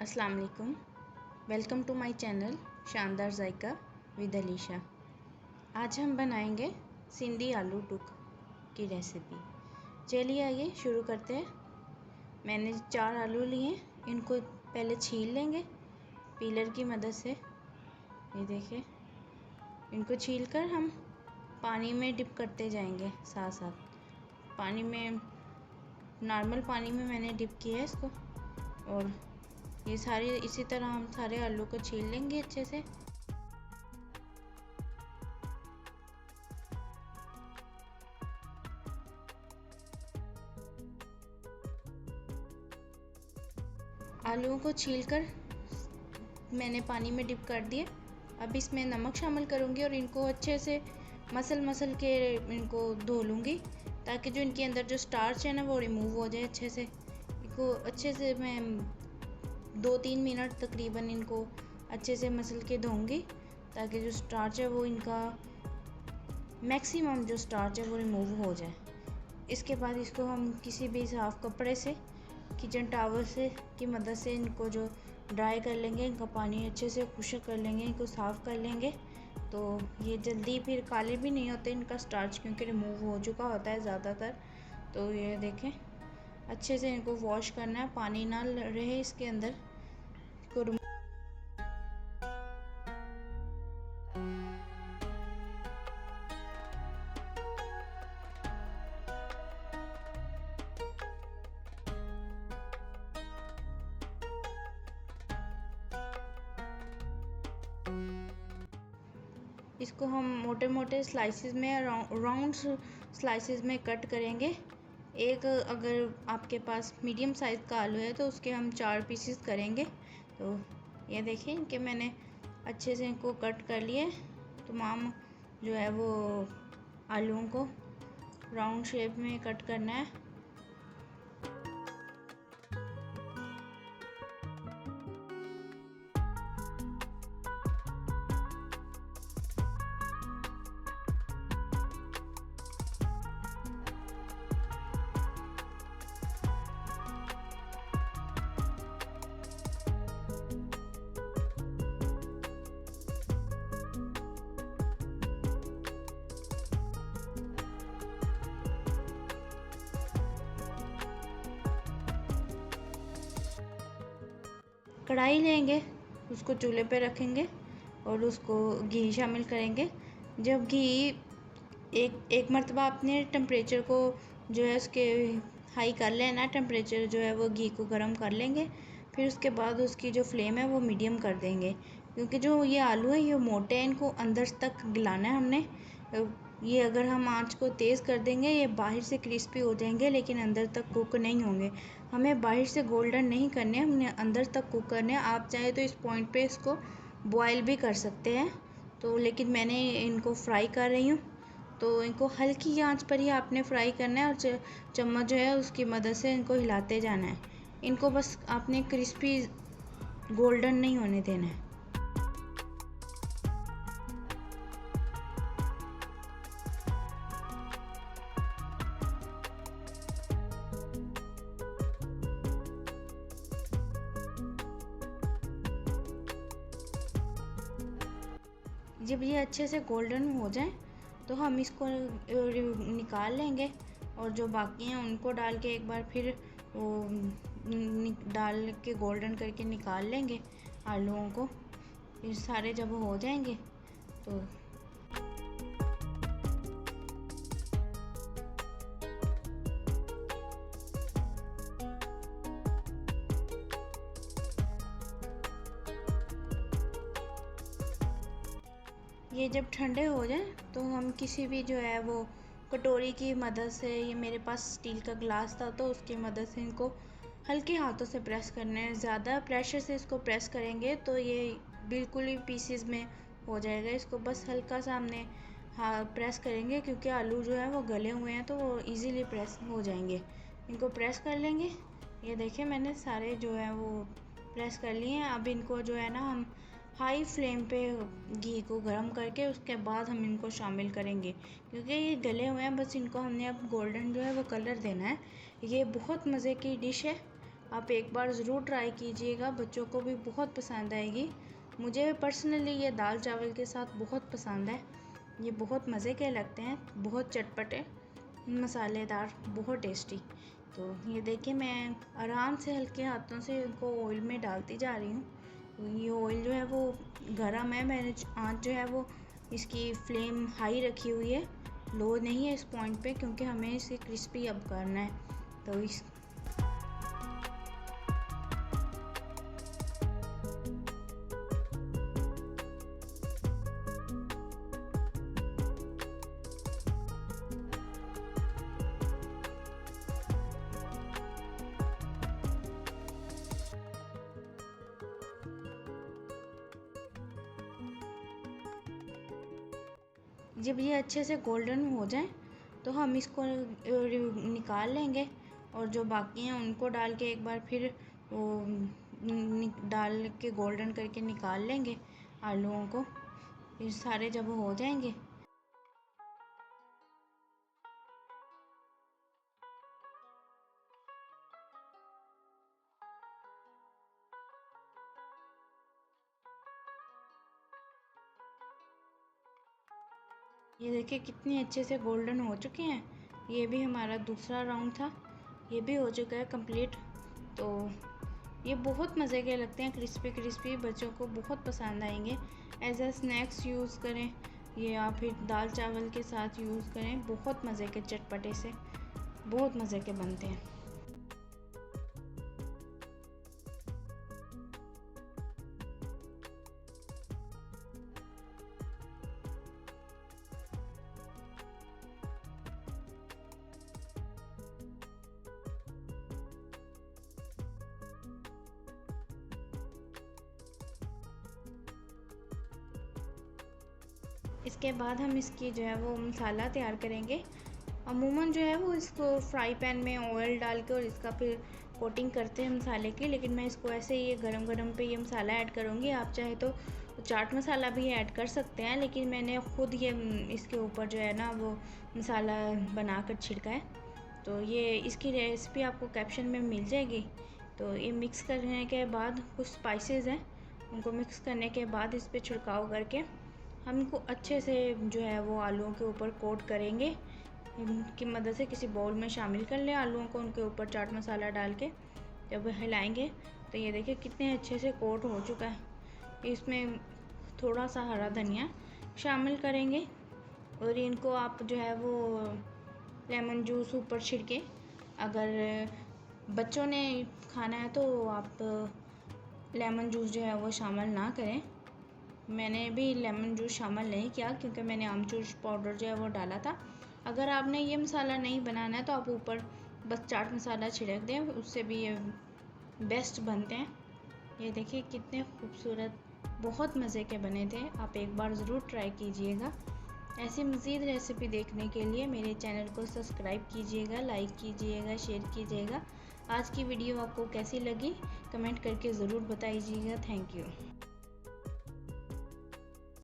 अस्सलाम वालेकुम। Welcome to my channel शानदार जायका विद अलीशा। आज हम बनाएँगे सिंधी आलू टुक की रेसिपी चलिए आइए, शुरू करते हैं। मैंने चार आलू लिए इनको पहले छील लेंगे, पीलर की मदद से। ये देखिए, इनको छील कर हम पानी में डिप करते जाएँगे साथ साथ पानी में, नॉर्मल पानी में मैंने डिप किया है इसको, और ये सारे, इसी तरह हम सारे आलू को छील लेंगे अच्छे से। आलूओं को छीलकर मैंने पानी में डिप कर दिए। अब इसमें नमक शामिल करूँगी और इनको अच्छे से मसल मसल के इनको धो लूँगी, ताकि जो इनके अंदर जो स्टार्च है ना, वो रिमूव हो जाए अच्छे से। इनको अच्छे से मैं दो तीन मिनट तकरीबन इनको अच्छे से मसल के धोंगी ताकि जो स्टार्च है वो इनका मैक्सिमम जो स्टार्च है वो रिमूव हो जाए। इसके बाद इसको हम किसी भी साफ़ कपड़े से किचन टावल से की मदद से इनको जो ड्राई कर लेंगे, इनका पानी अच्छे से खुशक कर लेंगे, इनको साफ़ कर लेंगे। तो ये जल्दी फिर काले भी नहीं होते इनका स्टार्च क्योंकि रिमूव हो चुका होता है ज़्यादातर। तो ये देखें। अच्छे से इनको वॉश करना है, पानी ना रहे इसके अंदर। इसको हम मोटे मोटे स्लाइसेस में राउंड स्लाइसेस में कट करेंगे। एक अगर आपके पास मीडियम साइज़ का आलू है तो उसके हम चार पीसेस करेंगे। तो ये देखें कि मैंने अच्छे से इनको कट कर लिए। तमाम जो है वो आलूओं को राउंड शेप में कट करना है। कढ़ाई लेंगे, उसको चूल्हे पे रखेंगे और उसको घी शामिल करेंगे। जब घी एक एक मरतबा अपने टेम्परेचर को जो है उसके हाई कर लेना टेम्परेचर जो है वो घी को गर्म कर लेंगे, फिर उसके बाद उसकी जो फ्लेम है वो मीडियम कर देंगे। क्योंकि जो ये आलू है, ये मोटे हैं, इनको अंदर तक गिलाना है हमने। ये अगर हम आँच को तेज़ कर देंगे, ये बाहर से क्रिस्पी हो जाएँगे, लेकिन अंदर तक कुक नहीं होंगे। हमें बाहर से गोल्डन नहीं करने, हमने अंदर तक कुक करने आप चाहे तो इस पॉइंट पे इसको बॉयल भी कर सकते हैं। तो लेकिन मैंने इनको फ्राई कर रही हूँ। तो इनको हल्की आँच पर ही आपने फ्राई करना है और चम्मच जो है उसकी मदद से इनको हिलाते जाना है। इनको बस आपने क्रिस्पी गोल्डन नहीं होने देना है। जब ये अच्छे से गोल्डन हो जाए तो हम इसको निकाल लेंगे और जो बाकी हैं उनको डाल के एक बार फिर वो डाल के गोल्डन करके निकाल लेंगे आलूओं को। फिर सारे जब हो जाएँगे तो ये जब ठंडे हो जाए तो हम किसी भी जो है वो कटोरी की मदद से, ये मेरे पास स्टील का ग्लास था तो उसकी मदद से इनको हल्के हाथों से प्रेस करने हैं। ज़्यादा प्रेशर से इसको प्रेस करेंगे तो ये बिल्कुल ही पीसीस में हो जाएगा। इसको बस हल्का सा हमने हाँ प्रेस करेंगे, क्योंकि आलू जो है वो गले हुए हैं तो वो इजीली प्रेस हो जाएँगे। इनको प्रेस कर लेंगे। ये देखिए, मैंने सारे जो है वो प्रेस कर लिए हैं। अब इनको जो है ना, हम हाई फ्लेम पे घी को गर्म करके उसके बाद हम इनको शामिल करेंगे। क्योंकि ये गले हुए हैं, बस इनको हमने अब गोल्डन जो है वो कलर देना है। ये बहुत मज़े की डिश है। आप एक बार ज़रूर ट्राई कीजिएगा, बच्चों को भी बहुत पसंद आएगी। मुझे पर्सनली ये दाल चावल के साथ बहुत पसंद है। ये बहुत मज़े के लगते हैं, बहुत चटपटे, मसालेदार, बहुत टेस्टी तो ये देखिए, मैं आराम से हल्के हाथों से इनको ऑयल में डालती जा रही हूँ। ये ऑयल जो है वो गर्म है, मैंने आँच जो है वो इसकी फ्लेम हाई रखी हुई है। लो नहीं है इस पॉइंट पे, क्योंकि हमें इसे क्रिस्पी अब करना है। तो इस जब ये अच्छे से गोल्डन हो जाए तो हम इसको निकाल लेंगे और जो बाकी हैं उनको डाल के एक बार फिर वो डाल के गोल्डन करके निकाल लेंगे आलूओं को। फिर सारे जब हो जाएँगे ये देखिए कितने अच्छे से गोल्डन हो चुके हैं। ये भी हमारा दूसरा राउंड था। ये भी हो चुका है कंप्लीट तो ये बहुत मज़े के लगते हैं। क्रिस्पी क्रिस्पी बच्चों को बहुत पसंद आएँगे। एज अ स्नैक्स यूज़ करें। ये या फिर दाल चावल के साथ यूज़ करें। बहुत मज़े के चटपटे से। बहुत मज़े के बनते हैं। इसके बाद हम इसकी जो है वो मसाला तैयार करेंगे। अमूमन जो है वो इसको फ्राई पैन में ऑयल डाल के और इसका फिर कोटिंग करते हैं मसाले की। लेकिन मैं इसको ऐसे ही गरम गरम पे ये मसाला ऐड करूँगी। आप चाहे तो चाट मसाला भी ऐड कर सकते हैं, लेकिन मैंने ख़ुद ये इसके ऊपर जो है ना वो मसाला बना कर छिड़का है। तो ये इसकी रेसिपी आपको कैप्शन में मिल जाएगी। तो ये मिक्स करने के बाद कुछ स्पाइसेस हैं। उनको मिक्स करने के बाद इस पर छिड़काव करके हम इनको अच्छे से जो है वो आलूओं के ऊपर कोट करेंगे। की मदद से किसी बाउल में शामिल कर लें आलूओं को उनके ऊपर चाट मसाला डाल के जब हिलाएँगे। तो ये देखिए कितने अच्छे से कोट हो चुका है। इसमें थोड़ा सा हरा धनिया शामिल करेंगे और इनको आप जो है वो लेमन जूस ऊपर छिड़के अगर बच्चों ने खाना है तो आप लेमन जूस जो है वो शामिल ना करें। मैंने भी लेमन जूस शामिल नहीं किया क्योंकि मैंने आमचूर पाउडर जो है वो डाला था। अगर आपने ये मसाला नहीं बनाना है तो आप ऊपर बस चाट मसाला छिड़क दें, उससे भी ये बेस्ट बनते हैं। ये देखिए कितने खूबसूरत, बहुत मज़े के बने थे। आप एक बार ज़रूर ट्राई कीजिएगा। ऐसी मज़ीद रेसिपी देखने के लिए मेरे चैनल को सब्सक्राइब कीजिएगा लाइक कीजिएगा शेयर कीजिएगा। आज की वीडियो आपको कैसी लगी? कमेंट करके ज़रूर बताइएगा। Thank you